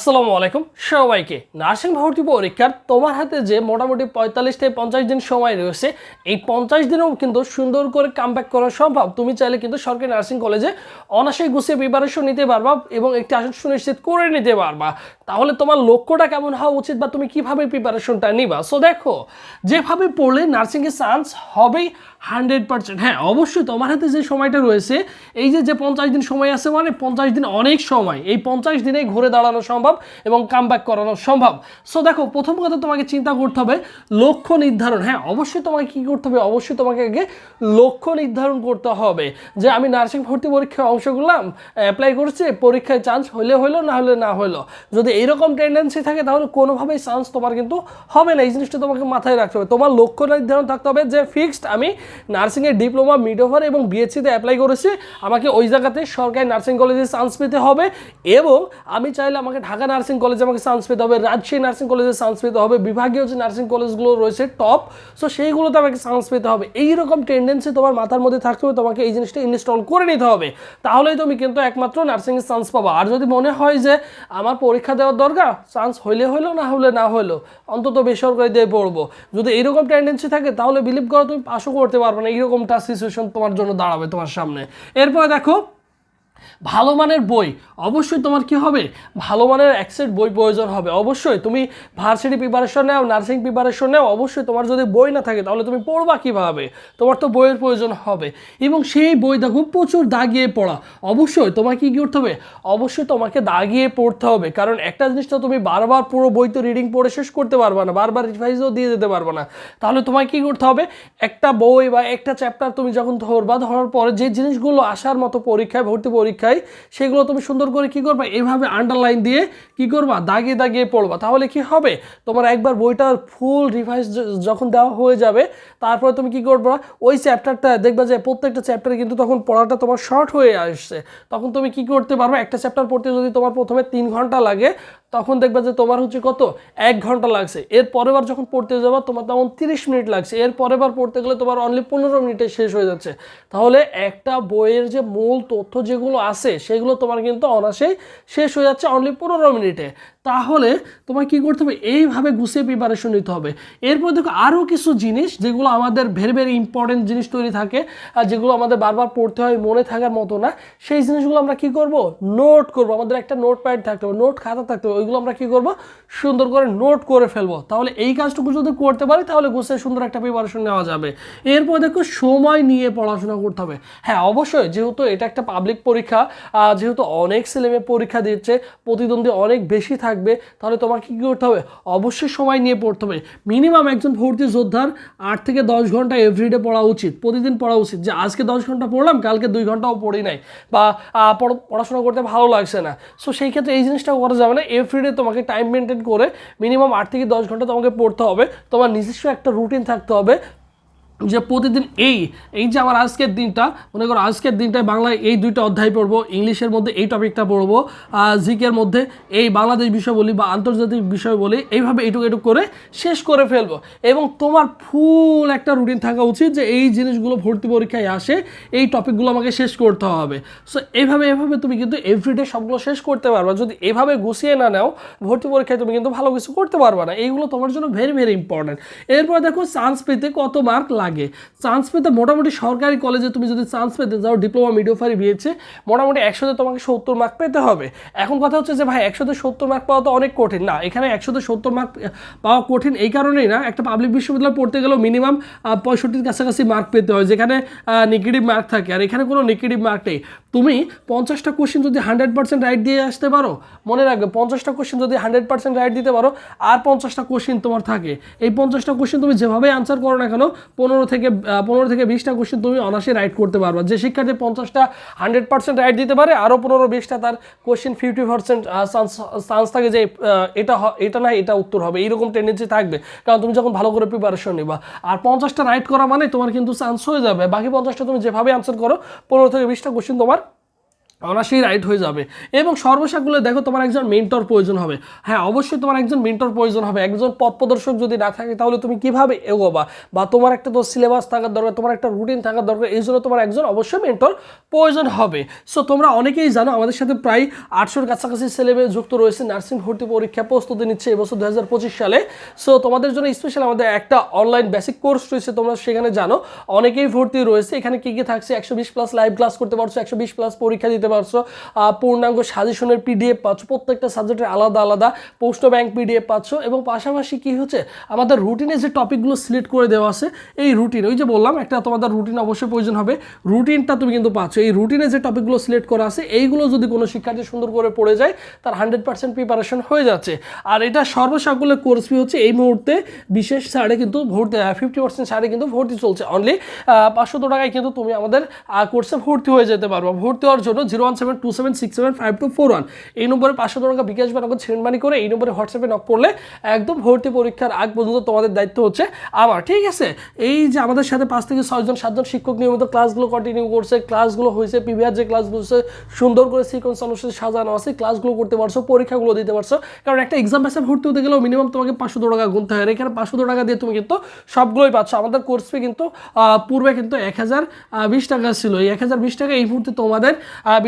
আসসালামু আলাইকুম। সবাইকে নার্সিং ভর্তি পরীক্ষার তোমার হাতে যে মোটামুটি পঁয়তাল্লিশ থেকে পঞ্চাশ দিন সময় রয়েছে, এই পঞ্চাশ দিনেও কিন্তু সুন্দর করে কামব্যাক করা সম্ভব। তুমি চাইলে কিন্তু সরকারি নার্সিং কলেজে অনাসে গুছিয়ে প্রিপারেশন নিতে পারবা এবং একটি আসন সুনিশ্চিত করে নিতে পারবা। তাহলে তোমার লক্ষ্যটা কেমন হওয়া উচিত বা তুমি কীভাবে প্রিপারেশনটা নিবা? সো দেখো, যেভাবে পড়লে নার্সিংয়ের চান্স হবেই হান্ড্রেড পার্সেন্ট। হ্যাঁ অবশ্যই তোমার হাতে যে সময়টা রয়েছে, এই যে যে পঞ্চাশ দিন সময় আছে মানে পঞ্চাশ দিন অনেক সময়। এই পঞ্চাশ দিনে ঘুরে দাঁড়ানো সম্ভব এবং কাম করানো সম্ভব। সো দেখো, প্রথম কথা তোমাকে চিন্তা করতে হবে, লক্ষ্য নির্ধারণ। হ্যাঁ অবশ্যই তোমাকে কী করতে হবে? অবশ্যই তোমাকে আগে লক্ষ্য নির্ধারণ করতে হবে। যে আমি নার্সিং ভর্তি পরীক্ষায় অংশ করলাম অ্যাপ্লাই করছি, পরীক্ষায় চান্স হলে হলো না হলে না হলো যদি এরকম টেন্ডেন্সি থাকে, তাহলে কোনোভাবেই চান্স তোমার কিন্তু হবে না। এই জিনিসটা তোমাকে মাথায় রাখতে হবে। তোমার লক্ষ্য নির্ধারণ থাকতে হবে যে ফিক্সড আমি নার্সিংয়ের ডিপ্লোমা মিডওভার এবং বিএসসিতে অ্যাপ্লাই করেছি। আমাকে ওই জায়গাতে সরকারি নার্সিং কলেজে চান্স পেতে হবে এবং আমি চাইলে আমাকে ঢাকা নার্সিং কলেজে আমাকে চান্স পেতে হবে, রাজশাহী নার্সিং কলেজে চান্স পেতে হবে, বিভাগীয় যে নার্সিং কলেজগুলো রয়েছে টপ সো সেইগুলোতে আমাকে চান্স পেতে হবে। এইরকম টেন্ডেন্সি তোমার মাথার মধ্যে থাকতে হবে, তোমাকে এই জিনিসটা ইনস্টল করে নিতে হবে। তাহলেই তুমি কিন্তু একমাত্র নার্সিংয়ের চান্স পাবা। আর যদি মনে হয় যে আমার পরীক্ষা দেওয়ার দরকার চান্স হইলে হইল, না হলে না হলো অন্তত বেসরকারি দিয়ে পড়ব। যদি এইরকম টেন্ডেন্সি থাকে, তাহলে বিলিভ করো তুমি পাশও করতে পারবে না এইরকমটা সিচুয়েশন তোমার জন্য দাঁড়াবে তোমার সামনে। এরপরে দেখো ভালো মানের বই, অবশ্যই তোমার কি হবে? ভালো মানের অ্যাক্সেট বই প্রয়োজন হবে। অবশ্যই তুমি ভার্সিটি প্রিপারেশন নাও নার্সিং প্রিপারেশন নাও, অবশ্যই তোমার যদি বই না থাকে তাহলে তুমি পড়বা কীভাবে? তোমার তো বইয়ের প্রয়োজন হবে। এবং সেই বই দেখো, প্রচুর দাগিয়ে পড়া। অবশ্যই তোমাকে কী করতে হবে? অবশ্যই তোমাকে দাগিয়ে পড়তে হবে। কারণ একটা জিনিস তো তুমি বারবার পুরো বই তো রিডিং পড়ে শেষ করতে পারবে না, বারবার রিভাইজও দিয়ে দিতে পারবে না। তাহলে তোমায় কী করতে হবে? একটা বই বা একটা চ্যাপ্টার তুমি যখন ধরবা, ধরার পরে যে জিনিসগুলো আসার মতো পরীক্ষায় ভর্তি পরীক্ষায়, সেগুলো তুমি সুন্দর করে কি করবা? এভাবে আন্ডারলাইন দিয়ে কি করবা? দাগিয়ে দাগিয়ে পড়বা। তাহলে কি হবে? তোমার একবার বইটার ফুল রিভাইস যখন দেওয়া হয়ে যাবে, তারপরে তুমি কি করবা? ওই চ্যাপ্টারটা দেখবা যে প্রত্যেকটা চ্যাপ্টারে কিন্তু তখন পড়াটা তোমার শর্ট হয়ে আসছে। তখন তুমি কি করতে পারবে? একটা চ্যাপ্টার পড়তে যদি তোমার প্রথমে তিন ঘণ্টা লাগে তখন দেখবা যে তোমার হচ্ছে কত? এক ঘণ্টা লাগছে। এর পরের বার যখন পড়তে যাবা, তোমার তেমন তিরিশ মিনিট লাগছে। এর পরের বার পড়তে গেলে তোমার অনলি পনেরো মিনিটে শেষ হয়ে যাচ্ছে। তাহলে একটা বইয়ের যে মূল তথ্য যেগুলো আছে, সেগুলো তোমার কিন্তু অনাসেই শেষ হয়ে যাচ্ছে অনলি পনেরো মিনিটে। তাহলে তোমার কি করতে হবে? এইভাবে গুছিয়ে প্রিপারেশন নিতে হবে। এরপর দেখো আরও কিছু জিনিস যেগুলো আমাদের ভেরি ভেরি ইম্পর্টেন্ট জিনিস তৈরি থাকে, আর যেগুলো আমাদের বারবার পড়তে হয়, মনে থাকার মতো না, সেই জিনিসগুলো আমরা কি করব? নোট করব। আমাদের একটা নোট প্যাড থাকতে হবে নোট খাতা থাকতে হবে, ওইগুলো আমরা কি করব? সুন্দর করে নোট করে ফেলব। তাহলে এই কাজটুকু যদি করতে পারি, তাহলে গুছিয়ে সুন্দর একটা প্রিপারেশন নেওয়া যাবে। এরপর দেখো সময় নিয়ে পড়াশোনা করতে হবে। হ্যাঁ অবশ্যই, যেহেতু এটা একটা পাবলিক পরীক্ষা যেহেতু অনেক ছেলেমেয়ে পরীক্ষা দিচ্ছে, প্রতিদ্বন্দ্বী অনেক বেশি থাকবে, তাহলে তোমাকে কী করতে হবে? অবশ্যই সময় নিয়ে পড়তে হবে। মিনিমাম একজন ভর্তি যোদ্ধার আট থেকে দশ ঘণ্টা এভরিডে পড়া উচিত, প্রতিদিন পড়া উচিত। যে আজকে দশ ঘণ্টা পড়লাম, কালকে দুই ঘন্টাও পড়ি নাই, বা পড়াশোনা করতে ভালো লাগছে না। সো সেই ক্ষেত্রে এই জিনিসটা করা যাবে না। এভরিডে তোমাকে টাইম মেনটেন করে মিনিমাম আট থেকে দশ ঘণ্টা তোমাকে পড়তে হবে। তোমার নিজস্ব একটা রুটিন থাকতে হবে। যে প্রতিদিন এই এই যে আমার আজকের দিনটা, মনে করো আজকের দিনটায় বাংলায় এই দুইটা অধ্যায় পড়ব, ইংলিশের মধ্যে এই টপিকটা পড়ব জিকের মধ্যে এই বাংলাদেশ বিষয় বলি বা আন্তর্জাতিক বিষয় বলি, এইভাবে এইটুকু এটুকু করে শেষ করে ফেলব। এবং তোমার ফুল একটা রুটিন থাকা উচিত যে এই জিনিসগুলো ভর্তি পরীক্ষায় আসে, এই টপিকগুলো আমাকে শেষ করতে হবে। সো এইভাবে এভাবে তুমি কিন্তু এভরিডে সবগুলো শেষ করতে পারবা। যদি এভাবে গুছিয়ে না নাও, ভর্তি পরীক্ষায় তুমি কিন্তু ভালো কিছু করতে পারবা না। এইগুলো তোমার জন্য ভেরি ভেরি ইম্পর্টেন্ট এরপর দেখো চান্স পেতে কত মার্ক লাগে। চান্স পেতে মোটামুটি সরকারি কলেজে তুমি যদি চান্স পেতে যাও, ডিপ্লোমা মিডিওফারি বিয়েছে মোটামুটি একশোতে তোমাকে সত্তর মার্ক পেতে হবে। এখন কথা হচ্ছে যে, ভাই, একশোতে সত্তর মার্ক পাওয়া তো অনেক কঠিন। না, এখানে একশোতে সত্তর মার্ক পাওয়া কঠিন এই কারণেই না, একটা পাবলিক বিশ্ববিদ্যালয় পড়তে গেলেও মিনিমাম পঁয়ষট্টির কাছাকাছি মার্ক পেতে হয়, যেখানে নেগেটিভ মার্ক থাকে। আর এখানে কোনো নেগেটিভ মার্ক নেই। তুমি পঞ্চাশটা কোশ্চেন যদি হান্ড্রেড পার্সেন্ট রাইট দিয়ে আসতে পারো, মনে রাখবে পঞ্চাশটা কোশ্চেন যদি হান্ড্রেড পার্সেন্ট রাইট দিতে পারো, আর পঞ্চাশটা কোশ্চেন তোমার থাকে। এই পঞ্চাশটা কোশ্চেন তুমি যেভাবে আনসার করো না কেন, পনেরো থেকে পনেরো থেকে বিশটা কোশ্চেন তুমি অনার্সে রাইট করতে পারবা। যে শিক্ষার্থী পঞ্চাশটা হান্ড্রেড পার্সেন্ট রাইট দিতে পারে আরও পনেরো, বিশটা তার question fifty percent chance chance থাকে যে এটা এটা না, এটা উত্তর হবে। এইরকম টেন্ডেন্সি থাকবে। কারণ তুমি যখন ভালো করে প্রিপারেশন নিবা, আর পঞ্চাশটা রাইট করা মানে তোমার কিন্তু চান্স হয়ে যাবে। বাকি পঞ্চাশটা তুমি যেভাবে আনসার করো, পনেরো থেকে বিশটা কোশ্চেন তোমার অনায়াসেই রাইট হয়ে যাবে। এবং সর্বশেষগুলো দেখো তোমার একজন মেন্টর প্রয়োজন হবে। হ্যাঁ অবশ্যই তোমার একজন মেন্টর প্রয়োজন হবে। একজন পথ প্রদর্শক যদি না থাকে, তাহলে তুমি কীভাবে এগোবা? বা তোমার একটা তো সিলেবাস থাকার দরকার, তোমার একটা রুটিন থাকার দরকার, এই জন্য তোমার একজন অবশ্যই মেন্টর প্রয়োজন হবে। সো তোমরা অনেকেই জানো, আমাদের সাথে প্রায় আটশোর কাছাকাছি ছেলেমেয়ে যুক্ত রয়েছে নার্সিং ভর্তি পরীক্ষা প্রস্তুতি নিচ্ছে এবছর দু হাজার পঁচিশ সালে। সো তোমাদের জন্য স্পেশাল আমাদের একটা অনলাইন বেসিক কোর্স রয়েছে, তোমরা সেখানে জানো। অনেকেই ভর্তি রয়েছে, এখানে কি কি থাকছে? একশো বিশ প্লাস লাইভ ক্লাস করতে পারছ, একশো বিশ প্লাস পরীক্ষা দিতে পারছ। পূর্ণাঙ্গ সাজেশনের পিডিএফ পাচ্ছ, প্রত্যেকটা সাবজেক্টের আলাদা আলাদা পোস্ট ব্যাংক পিডিএফ পাচ্ছ এবং পাশাপাশি কি হচ্ছে, আমাদের রুটিনে যে টপিকগুলো সিলেক্ট করে দেওয়া আছে, এই রুটিন ওই যে বললাম, একটা তোমাদের রুটিন অবশ্যই প্রয়োজন হবে। রুটিনটা তুমি কিন্তু পাচ্ছ। এই রুটিনে যে টপিকগুলো সিলেক্ট করা আছে, এইগুলো যদি কোনো শিক্ষার্থী সুন্দর করে পড়ে যায়, তার হান্ড্রেড পার্সেন্ট প্রিপারেশন হয়ে যাচ্ছে। আর এটা সর্বসাকুল্যে কোর্স ফি হচ্ছে এই মুহূর্তে বিশেষ ছাড়ে কিন্তু ভর্তি ফিফটি পার্সেন্ট ছাড়ে কিন্তু ভর্তি চলছে। অনলি পাঁচশো টাকায় কিন্তু তুমি আমাদের কোর্সে ভর্তি হয়ে যেতে পারব। ভর্তি হওয়ার জন্য zero one seven two seven six seven five two four one এই নম্বরে পাঁচশো টাকা বিকাশ বা নগদ ছেড়মানি করে এই নম্বরে হোয়াটসঅ্যাপে নক করলে একদম ভর্তি পরীক্ষার আগ পর্যন্ত তোমাদের দায়িত্ব হচ্ছে আমার ঠিক আছে? এই যে আমাদের সাথে পাঁচ থেকে ছয়জন সাতজন শিক্ষক নিয়মিত ক্লাসগুলো কন্টিনিউ করছে, ক্লাসগুলো হয়েছে পিভিআর যে ক্লাসগুলো হচ্ছে সুন্দর করে সিকোয়েন্স অনুসারে সাজানো আছে, ক্লাসগুলো করতে পারছ, পরীক্ষাগুলো দিতে পারছ। কারণ একটা এক্সাম বেসে ভর্তি হতে গেলেও মিনিমাম তোমাকে পাঁচশো টাকা গুনতে হয়। এখানে পাঁচশো টাকা দিয়ে তুমি কিন্তু সবগুলোই পাচ্ছ। আমাদের কোর্স ফি কিন্তু পূর্বে কিন্তু এক হাজার বিশ টাকা ছিল। এই এক হাজার বিশ টাকা এই মুহূর্তে তোমাদের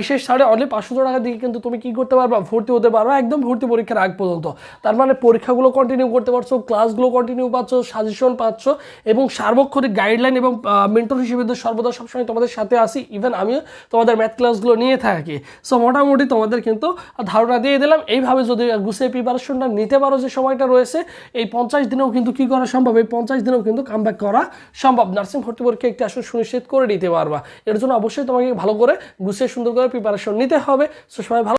বিশেষ ছাড়ে অনলি পাঁচশো টাকা দিয়ে কিন্তু তুমি কি করতে পারবা? ভর্তি হতে পারবা একদম ভর্তি পরীক্ষার আগ পর্যন্ত। তার মানে পরীক্ষাগুলো কন্টিনিউ করতে পারছ ক্লাসগুলো কন্টিনিউ পাচ্ছ সাজেশন পাচ্ছ এবং সার্বক্ষণিক গাইডলাইন এবং মেন্টর হিসেবে সর্বদা সবসময় তোমাদের সাথে আসি ইভেন আমিও তোমাদের ম্যাথ ক্লাসগুলো নিয়ে থাকি। সো মোটামুটি তোমাদের কিন্তু ধারণা দিয়ে দিলাম। এইভাবে যদি গুছিয়ে প্রিপারেশনটা নিতে পারো যে সময়টা রয়েছে, এই পঞ্চাশ দিনেও কিন্তু কি করা সম্ভব? এই পঞ্চাশ দিনেও কিন্তু কামব্যাক করা সম্ভব। নার্সিং ভর্তি পরীক্ষা একটি আসলে সুনিশ্চিত করে নিতে পারবা। এর জন্য অবশ্যই তোমাকে ভালো করে গুছিয়ে সুন্দর প্রিপারেশন নিতে হবে। সো সবাই ভালো